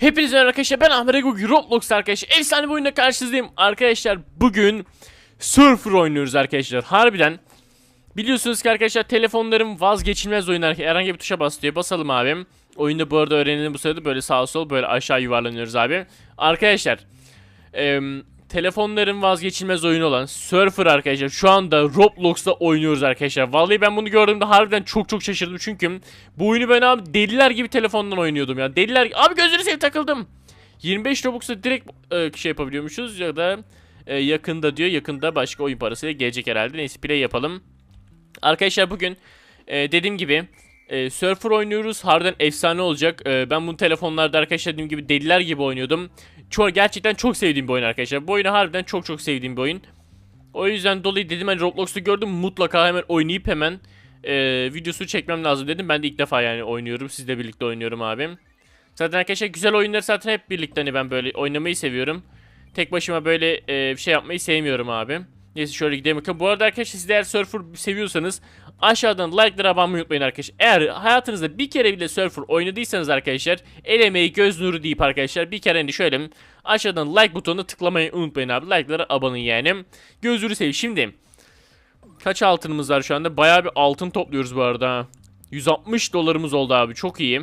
Hepinize merhaba arkadaşlar ben Ahmet Egog Roblox arkadaşlar. Efsane bir oyunda karşınızdayım. Arkadaşlar bugün Surfer oynuyoruz arkadaşlar harbiden. Biliyorsunuz ki arkadaşlar telefonlarım vazgeçilmez oyun arkadaşlar. Herhangi bir tuşa bas basalım abim. Oyunda bu arada öğrenelim bu sırada. Böyle sağ sol böyle aşağı yuvarlanıyoruz abi Arkadaşlar telefonların vazgeçilmez oyunu olan Surfer arkadaşlar şu anda Roblox'ta oynuyoruz arkadaşlar. Vallahi ben bunu gördüğümde harbiden çok çok şaşırdım çünkü bu oyunu ben abi deliler gibi telefondan oynuyordum ya. Deliler abi gözünü seveyim takıldım. 25 Robux'a direkt e, şey yapabiliyormuşuz ya da e, yakında diyor yakında başka oyun parasıyla gelecek herhalde. Neyse play yapalım. Arkadaşlar bugün e, dediğim gibi e, Surfer oynuyoruz. Harbiden efsane olacak. E, ben bunu telefonlarda arkadaşlar dediğim gibi deliler gibi oynuyordum. Çok, gerçekten çok sevdiğim bir oyun arkadaşlar. Bu oyunu harbiden çok çok sevdiğim bir oyun. O yüzden dolayı dedim hani Roblox'ta gördüm mutlaka hemen oynayıp hemen e, videosu çekmem lazım dedim. Ben de ilk defa yani oynuyorum. Sizle birlikte oynuyorum abim. Zaten arkadaşlar güzel oyunları zaten hep birlikte hani ben böyle oynamayı seviyorum. Tek başıma böyle e, şey yapmayı sevmiyorum abi. Neyse şöyle gidelim bakın. Bu arada arkadaşlar siz eğer Surfer seviyorsanız aşağıdan like'lara abanmayı unutmayın arkadaşlar. Eğer hayatınızda bir kere bile Surfer oynadıysanız arkadaşlar el emeği göz nuru deyip arkadaşlar bir kere hani şöyle aşağıdan like butonuna tıklamayı unutmayın abi. Like'lara abanın yani. Gözünü seveyim. Şimdi kaç altınımız var şu anda? Bayağı bir altın topluyoruz bu arada. ha. 160 dolarımız oldu abi. Çok iyi.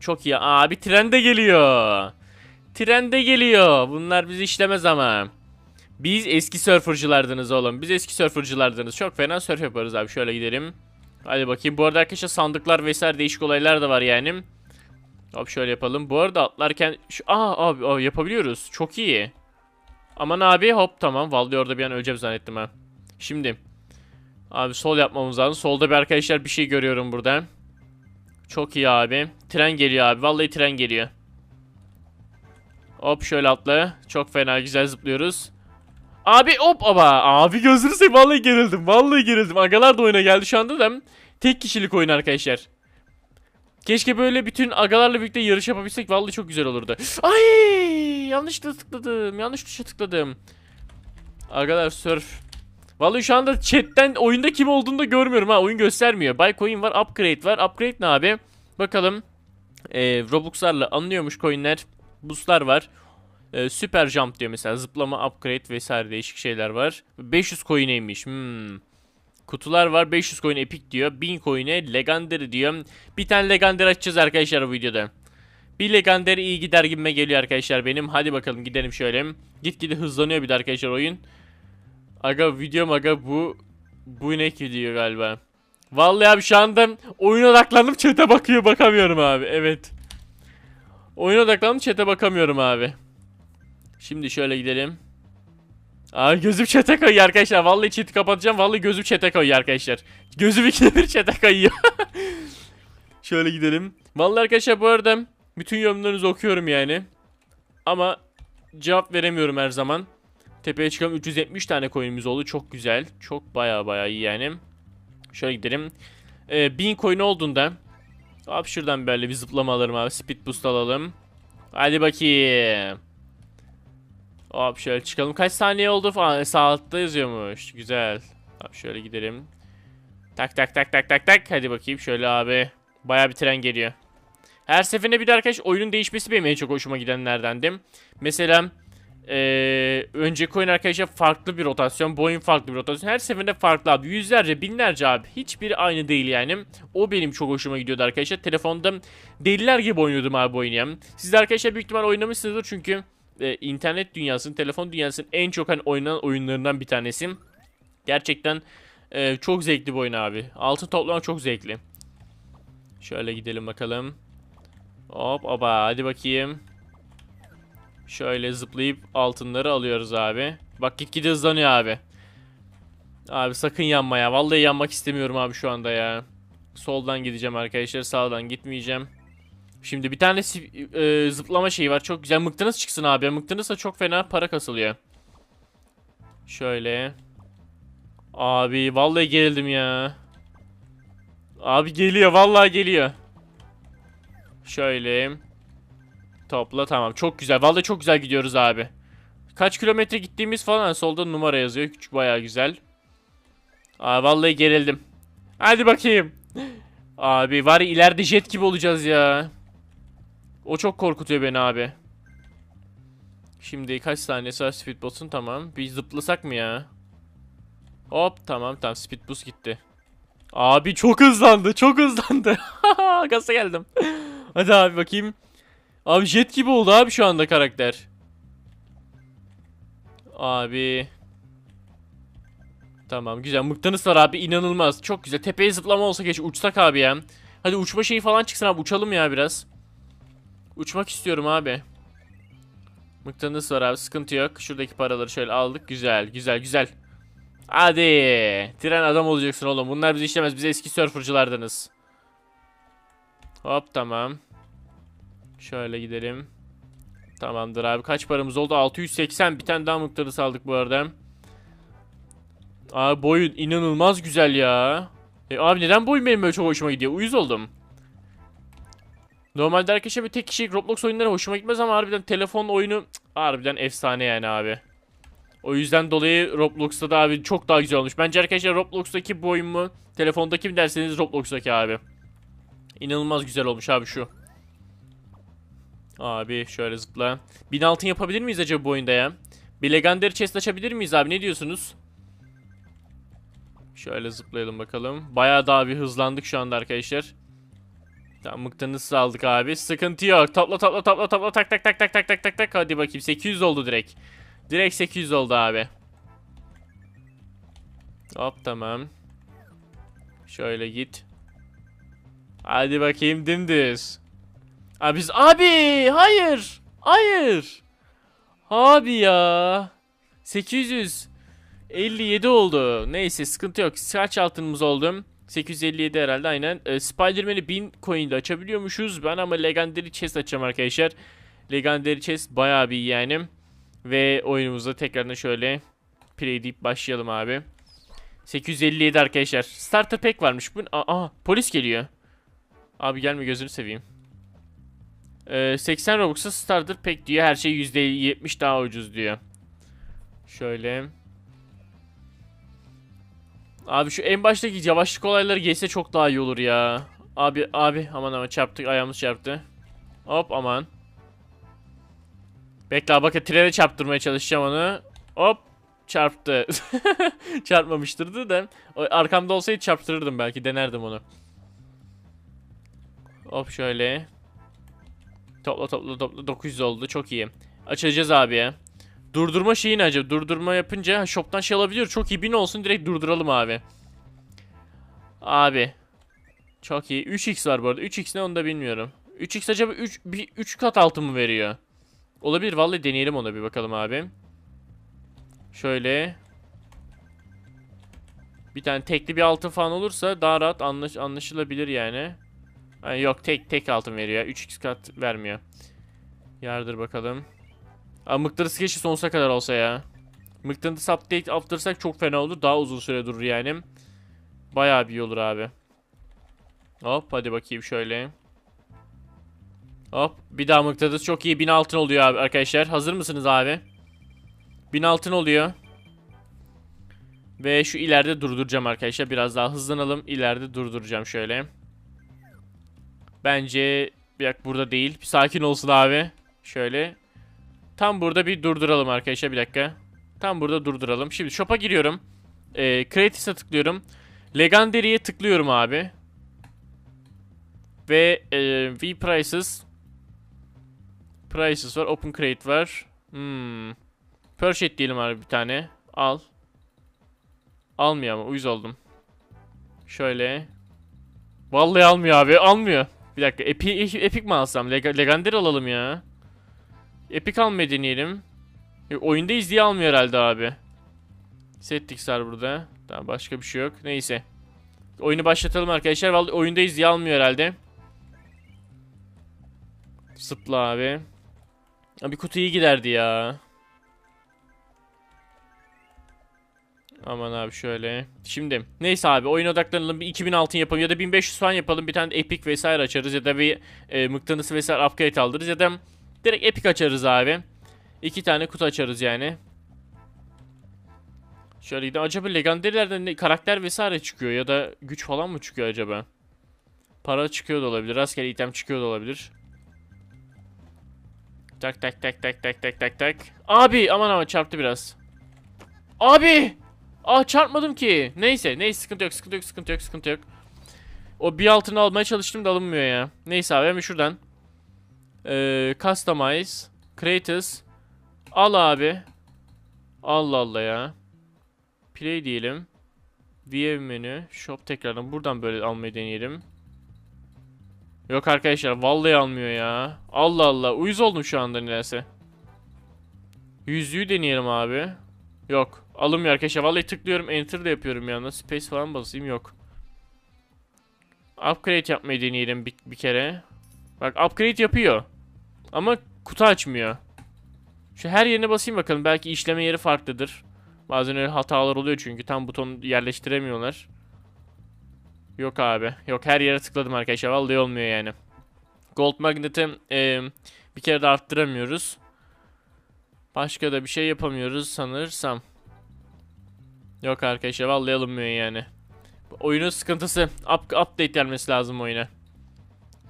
Çok iyi. Abi tren de geliyor. Tren de geliyor. Bunlar bizi işlemez ama. Biz eski surfercılardınız oğlum. Biz eski surfercılardınız. Çok fena surf yaparız abi. Şöyle gidelim. Hadi bakayım. Bu arada arkadaşlar sandıklar vesaire değişik olaylar da var yani. Hop şöyle yapalım. Bu arada atlarken... Şu... Aa abi aa, yapabiliyoruz. Çok iyi. Aman abi hop tamam. Vallahi orada bir an öleceğim zannettim ha. Şimdi. Abi sol yapmamız lazım. Solda bir arkadaşlar bir şey görüyorum burada. Çok iyi abi. Tren geliyor abi. Vallahi tren geliyor. Hop şöyle atla. Çok fena güzel zıplıyoruz. Abi hop aba. Abi gözünü seveyim vallahi gerildim. Vallahi gerildim. Agalar da oyuna geldi şu anda da. Tek kişilik oyun arkadaşlar. Keşke böyle bütün agalarla birlikte yarış yapabilsek vallahi çok güzel olurdu. Ay yanlış da tıkladım. Yanlış tuşa tıkladım. Agalar surf. Vallahi şu anda chatten oyunda kim olduğunu da görmüyorum ha. Oyun göstermiyor. Buy coin var, upgrade var. Upgrade ne abi? Bakalım. Ee, Robux'larla alınıyormuş coinler. Boostlar var. Ee, super jump diyor mesela. Zıplama, upgrade vesaire değişik şeyler var. 500 coin'eymiş. Hmm. Kutular var 500 coin epic diyor. 1000 coin'e legendary diyor. Bir tane legendary açacağız arkadaşlar bu videoda. Bir legendary iyi gider gibime geliyor arkadaşlar benim. Hadi bakalım gidelim şöyle. Gitgide hızlanıyor bir de arkadaşlar oyun. Aga videom aga bu bu ne ki diyor galiba. Vallahi abi şu anda oyuna odaklandım chat'e bakıyor bakamıyorum abi. Evet. Oyuna odaklandım chat'e bakamıyorum abi. Şimdi şöyle gidelim. Aa gözüm chat'e kayıyor arkadaşlar. Vallahi chat'i kapatacağım. Vallahi gözüm chat'e kayıyor arkadaşlar. Gözüm ikide bir chat'e kayıyor. şöyle gidelim. Vallahi arkadaşlar bu arada bütün yorumlarınızı okuyorum yani. Ama cevap veremiyorum her zaman. Tepeye çıkalım 370 tane coin'imiz oldu. Çok güzel. Çok baya baya iyi yani. Şöyle gidelim. Ee, 1000 coin olduğunda Abi şuradan böyle bir zıplama alalım abi. Speed boost alalım. Hadi bakayım. Hop şöyle çıkalım. Kaç saniye oldu falan. Sağ altta yazıyormuş. Güzel. Abi şöyle gidelim. Tak tak tak tak tak tak. Hadi bakayım şöyle abi. Baya bir tren geliyor. Her seferinde bir de arkadaş oyunun değişmesi benim en çok hoşuma gidenlerdendim. Mesela ee, önceki oyun arkadaşlar farklı bir rotasyon. Bu oyun farklı bir rotasyon. Her seferinde farklı abi. Yüzlerce, binlerce abi. Hiçbiri aynı değil yani. O benim çok hoşuma gidiyordu arkadaşlar. Telefonda deliler gibi oynuyordum abi bu oyunu. Siz de arkadaşlar büyük ihtimal oynamışsınızdır çünkü e, internet dünyasının, telefon dünyasının en çok hani oynanan oyunlarından bir tanesi. Gerçekten e, çok zevkli bir oyun abi. Altın toplamak çok zevkli. Şöyle gidelim bakalım. Hop oba hadi bakayım. Şöyle zıplayıp altınları alıyoruz abi. Bak gitgide hızlanıyor abi. Abi sakın yanma ya. Vallahi yanmak istemiyorum abi şu anda ya. Soldan gideceğim arkadaşlar. Sağdan gitmeyeceğim. Şimdi bir tane e, zıplama şeyi var. Çok güzel. Mıknatıs çıksın abi. Mıknatısla çok fena para kasılıyor. Şöyle. Abi vallahi gerildim ya. Abi geliyor. Vallahi geliyor. Şöyle. Topla tamam. Çok güzel. Vallahi çok güzel gidiyoruz abi. Kaç kilometre gittiğimiz falan solda numara yazıyor. Küçük bayağı güzel. Aa vallahi gerildim. Hadi bakayım. Abi var ya ileride jet gibi olacağız ya. O çok korkutuyor beni abi. Şimdi kaç saniyesi var speed boost'un tamam. Bir zıplasak mı ya? Hop tamam tamam speed gitti. Abi çok hızlandı çok hızlandı. Gaza geldim. Hadi abi bakayım. Abi jet gibi oldu abi şu anda karakter. Abi. Tamam güzel mıknatıs var abi inanılmaz. Çok güzel. Tepeye zıplama olsa geç uçsak abi ya. Hadi uçma şeyi falan çıksın abi uçalım ya biraz. Uçmak istiyorum abi. Mıknatıs var abi sıkıntı yok. Şuradaki paraları şöyle aldık. Güzel güzel güzel. Hadi. Tren adam olacaksın oğlum. Bunlar bizi işlemez. Biz eski surfercılardınız. Hop tamam. Şöyle gidelim. Tamamdır abi. Kaç paramız oldu? 680. Bir tane daha mıknatıs aldık bu arada. Abi boyun inanılmaz güzel ya. E, abi neden boyun benim böyle çok hoşuma gidiyor? Uyuz oldum. Normalde arkadaşlar bir tek kişilik Roblox oyunları hoşuma gitmez ama harbiden telefon oyunu cık, harbiden efsane yani abi. O yüzden dolayı Roblox'ta da abi çok daha güzel olmuş. Bence arkadaşlar Roblox'taki bu oyun mu? Telefondaki mi derseniz Roblox'taki abi. İnanılmaz güzel olmuş abi şu. Abi şöyle zıpla. 1000 altın yapabilir miyiz acaba bu oyunda ya? Bir legendary chest açabilir miyiz abi ne diyorsunuz? Şöyle zıplayalım bakalım. Bayağı daha bir hızlandık şu anda arkadaşlar. Tamam mıknatıs aldık abi. Sıkıntı yok. Topla topla topla topla tak tak tak tak tak tak tak tak. Hadi bakayım 800 oldu direkt. Direkt 800 oldu abi. Hop tamam. Şöyle git. Hadi bakayım dümdüz. Abi biz abi hayır. Hayır. Abi ya. 857 oldu. Neyse sıkıntı yok. Kaç altınımız oldu? 857 herhalde aynen. E, Spider-Man'i 1000 coin'de açabiliyormuşuz. Ben ama Legendary Chest açacağım arkadaşlar. Legendary Chest bayağı bir yani. Ve oyunumuza tekrardan şöyle play deyip başlayalım abi. 857 arkadaşlar. Starter pack varmış. Bu Aa, polis geliyor. Abi gelme gözünü seveyim. Ee, 80 Robux'a starter pack diyor. Her şey %70 daha ucuz diyor. Şöyle. Abi şu en baştaki yavaşlık olayları gelse çok daha iyi olur ya. Abi abi aman aman çarptık ayağımız çarptı. Hop aman. Bekle abi bakın trene çarptırmaya çalışacağım onu. Hop çarptı. Çarpmamıştırdı da. Arkamda olsaydı çarptırırdım belki denerdim onu. Hop şöyle. Topla topla topla 900 oldu çok iyi. Açacağız abi. Durdurma şeyi ne acaba? Durdurma yapınca shop'tan şey alabiliyor. Çok iyi bin olsun direkt durduralım abi. Abi. Çok iyi. 3x var bu arada. 3x ne onu da bilmiyorum. 3x acaba 3 bir 3 kat altın mı veriyor? Olabilir vallahi deneyelim ona bir bakalım abi. Şöyle. Bir tane tekli bir altın falan olursa daha rahat anlaş anlaşılabilir yani. Ha, yok tek tek altın veriyor. 3x kat vermiyor. Yardır bakalım. Aa, mıknatıs geçi sonsuza kadar olsa ya. Mıknatıs update yaptırsak çok fena olur. Daha uzun süre durur yani. Bayağı bir iyi olur abi. Hop hadi bakayım şöyle. Hop bir daha mıknatıs çok iyi. 1000 altın oluyor abi arkadaşlar. Hazır mısınız abi? 1000 altın oluyor. Ve şu ileride durduracağım arkadaşlar. Biraz daha hızlanalım. İleride durduracağım şöyle. Bence dakika burada değil. Bir sakin olsun abi. Şöyle. Tam burada bir durduralım arkadaşlar bir dakika. Tam burada durduralım. Şimdi shop'a giriyorum. Ee, Creative'e tıklıyorum. Legendary'e tıklıyorum abi. Ve e, V Prices Prices var. Open Crate var. Hmm. Purchase diyelim abi bir tane. Al. Almıyor ama uyuz oldum. Şöyle. Vallahi almıyor abi. Almıyor. Bir dakika. Epic, epic mi alsam? Leg Legendary alalım ya. Epic almayı deneyelim. E, oyundayız diye almıyor herhalde abi. Settings var burada. Tamam başka bir şey yok. Neyse. Oyunu başlatalım arkadaşlar. Vallahi oyundayız diye almıyor herhalde. Zıpla abi. Abi kutu iyi giderdi ya. Aman abi şöyle. Şimdi neyse abi oyun odaklanalım. Bir 2000 altın yapalım ya da 1500 falan yapalım. Bir tane epic vesaire açarız ya da bir e, mıknatısı vesaire upgrade alırız ya da direkt epic açarız abi. İki tane kutu açarız yani. Şöyle gidelim. Acaba legendary'lerden ne, karakter vesaire çıkıyor ya da güç falan mı çıkıyor acaba? Para çıkıyor da olabilir. Rastgele item çıkıyor da olabilir. Tak tak tak tak tak tak tak tak. Abi aman aman çarptı biraz. Abi! Aa çarpmadım ki. Neyse neyse sıkıntı yok sıkıntı yok sıkıntı yok sıkıntı yok. O bir altını almaya çalıştım da alınmıyor ya. Neyse abi hemen şuradan. Ee, customize. Kratos. Al abi. Allah Allah ya. Play diyelim. View menü. Shop tekrardan buradan böyle almayı deneyelim. Yok arkadaşlar vallahi almıyor ya. Allah Allah uyuz oldum şu anda nedense. Yüzüğü deneyelim abi. Yok alınmıyor arkadaşlar vallahi tıklıyorum enter de yapıyorum yanında space falan basayım yok. Upgrade yapmayı deneyelim bir, bir kere. Bak upgrade yapıyor. Ama kutu açmıyor. Şu her yerine basayım bakalım belki işleme yeri farklıdır. Bazen öyle hatalar oluyor çünkü tam buton yerleştiremiyorlar. Yok abi. Yok her yere tıkladım arkadaşlar. Vallahi olmuyor yani. Gold Magnet'i e, bir kere de arttıramıyoruz. Başka da bir şey yapamıyoruz sanırsam. Yok arkadaşlar vallahi alınmıyor yani. Oyunun sıkıntısı. Up, update gelmesi lazım oyuna.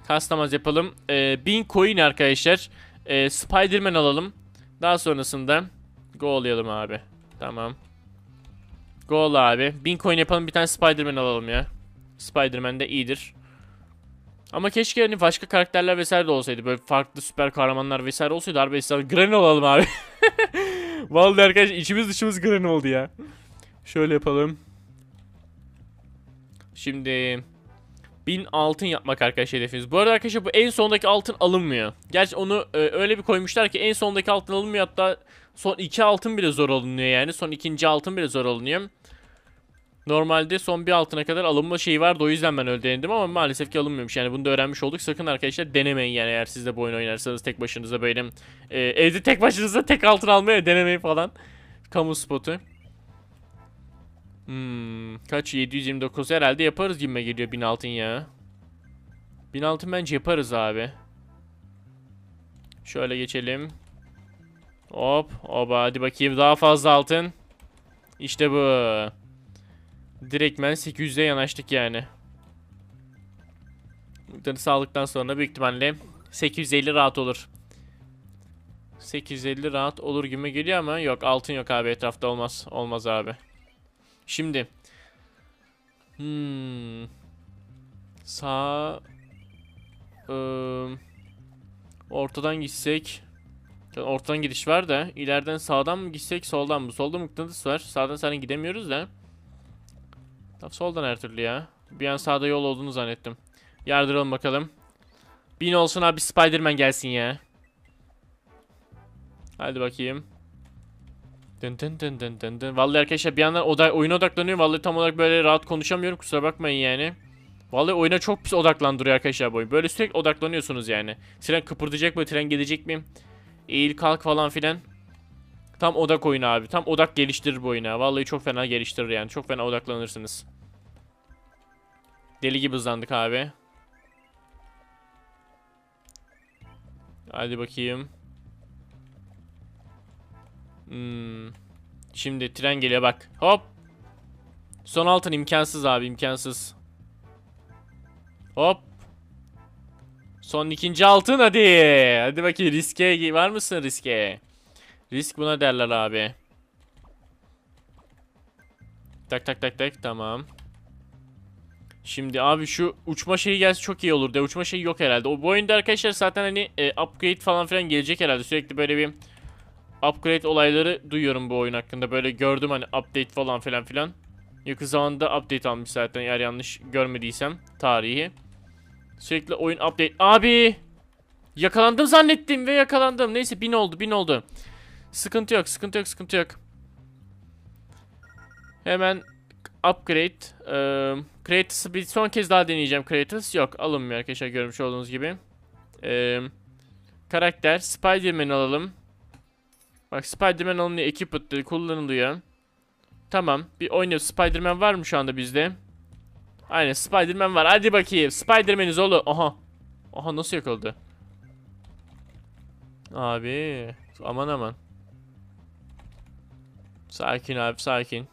Customize yapalım. E, 1000 coin arkadaşlar. E, Spider-Man alalım. Daha sonrasında Go abi. Tamam. Go abi. 1000 coin yapalım bir tane Spider-Man alalım ya. Spider-Man de iyidir. Ama keşke hani başka karakterler vesaire de olsaydı. Böyle farklı süper kahramanlar vesaire olsaydı. Harbi efsane. Granny olalım abi. Vallahi arkadaşlar içimiz dışımız Granny oldu ya. Şöyle yapalım. Şimdi 1000 altın yapmak arkadaşlar hedefimiz. Bu arada arkadaşlar bu en sondaki altın alınmıyor. Gerçi onu e, öyle bir koymuşlar ki en sondaki altın alınmıyor hatta son iki altın bile zor alınıyor yani. Son ikinci altın bile zor alınıyor. Normalde son bir altına kadar alınma şeyi vardı o yüzden ben öyle denedim ama maalesef ki alınmıyormuş. Yani bunu da öğrenmiş olduk. Sakın arkadaşlar denemeyin yani eğer siz de bu oyunu oynarsanız tek başınıza böyle e, evde tek başınıza tek altın almaya denemeyin falan. Kamu spotu. Hmm, kaç 729 herhalde yaparız gibi geliyor 1000 altın ya. 1000 altın bence yaparız abi. Şöyle geçelim. Hop, oba hadi bakayım daha fazla altın. İşte bu. Direktmen 800'e yanaştık yani. Bunları sağlıktan sonra büyük ihtimalle 850 rahat olur. 850 rahat olur gibi geliyor ama yok altın yok abi etrafta olmaz. Olmaz abi. Şimdi. Hmm. Sağ. Iı, ortadan gitsek. Ortadan gidiş var da ileriden sağdan mı gitsek soldan mı? Solda mıknatıs var. Sağdan sana gidemiyoruz da. Tamam soldan her türlü ya. Bir an sağda yol olduğunu zannettim. Yardıralım bakalım. Bin olsun abi Spiderman gelsin ya. Hadi bakayım. Dın dın dın dın dın dın. Vallahi arkadaşlar bir yandan oda oyuna odaklanıyorum. Vallahi tam olarak böyle rahat konuşamıyorum. Kusura bakmayın yani. Vallahi oyuna çok pis odaklandırıyor arkadaşlar bu oyun. Böyle sürekli odaklanıyorsunuz yani. Tren kıpırdayacak mı? Tren gelecek mi? Eğil kalk falan filan. Tam odak oyunu abi. Tam odak geliştirir bu oyuna. Vallahi çok fena geliştirir yani. Çok fena odaklanırsınız. Deli gibi hızlandık abi. Hadi bakayım. Hmm. Şimdi tren geliyor bak. Hop. Son altın imkansız abi imkansız. Hop. Son ikinci altın hadi. Hadi bakayım riske var mısın riske? Risk buna derler abi. Tak tak tak tak tamam. Şimdi abi şu uçma şeyi gelse çok iyi olur de uçma şeyi yok herhalde. O bu oyunda arkadaşlar zaten hani e, upgrade falan filan gelecek herhalde. Sürekli böyle bir upgrade olayları duyuyorum bu oyun hakkında. Böyle gördüm hani update falan filan filan. Yakın zamanda update almış zaten eğer yanlış görmediysem tarihi. Sürekli oyun update. Abi! Yakalandım zannettim ve yakalandım. Neyse bin oldu bin oldu. Sıkıntı yok sıkıntı yok sıkıntı yok. Hemen upgrade. Ee, Kratos'ı bir son kez daha deneyeceğim Kratos. Yok alınmıyor arkadaşlar görmüş olduğunuz gibi. Ee, karakter Spider-Man alalım. Bak Spider-Man alınıyor. Equipment kullanılıyor. Tamam. Bir oynayıp Spider-Man var mı şu anda bizde? Aynen Spider-Man var. Hadi bakayım. Spider-Man'iz oğlum. Aha. Aha nasıl yakaladı? Abi. Aman aman. Sakin abi sakin.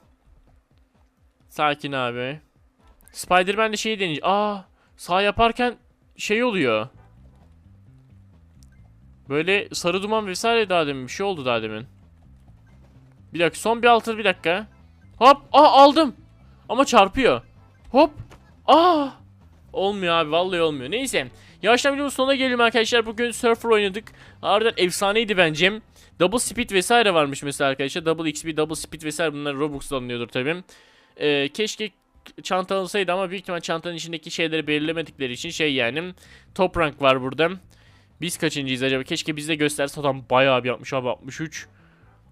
Sakin abi. Spider-Man de şeyi deneyecek. Aa, sağ yaparken şey oluyor. Böyle sarı duman vesaire daha demin bir şey oldu daha demin. Bir dakika son bir altı bir dakika. Hop aa aldım. Ama çarpıyor. Hop. Aa. Olmuyor abi vallahi olmuyor. Neyse. Yavaştan videonun sonuna gelelim arkadaşlar. Bugün Surfer oynadık. Harbiden efsaneydi bence. Double speed vesaire varmış mesela arkadaşlar. Double XP, double speed vesaire bunlar Robux'ta alınıyordur tabii. Ee, keşke çanta alsaydı ama büyük ihtimal çantanın içindeki şeyleri belirlemedikleri için şey yani. Top rank var burada. Biz kaçıncıyız acaba? Keşke bizde gösterse adam bayağı bir yapmış abi 63.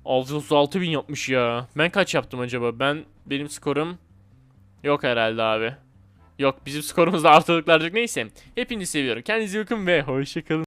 636 bin yapmış ya. Ben kaç yaptım acaba? Ben benim skorum yok herhalde abi. Yok bizim skorumuzda artılıklar yok neyse. Hepinizi seviyorum. Kendinize bakın ve hoşçakalın.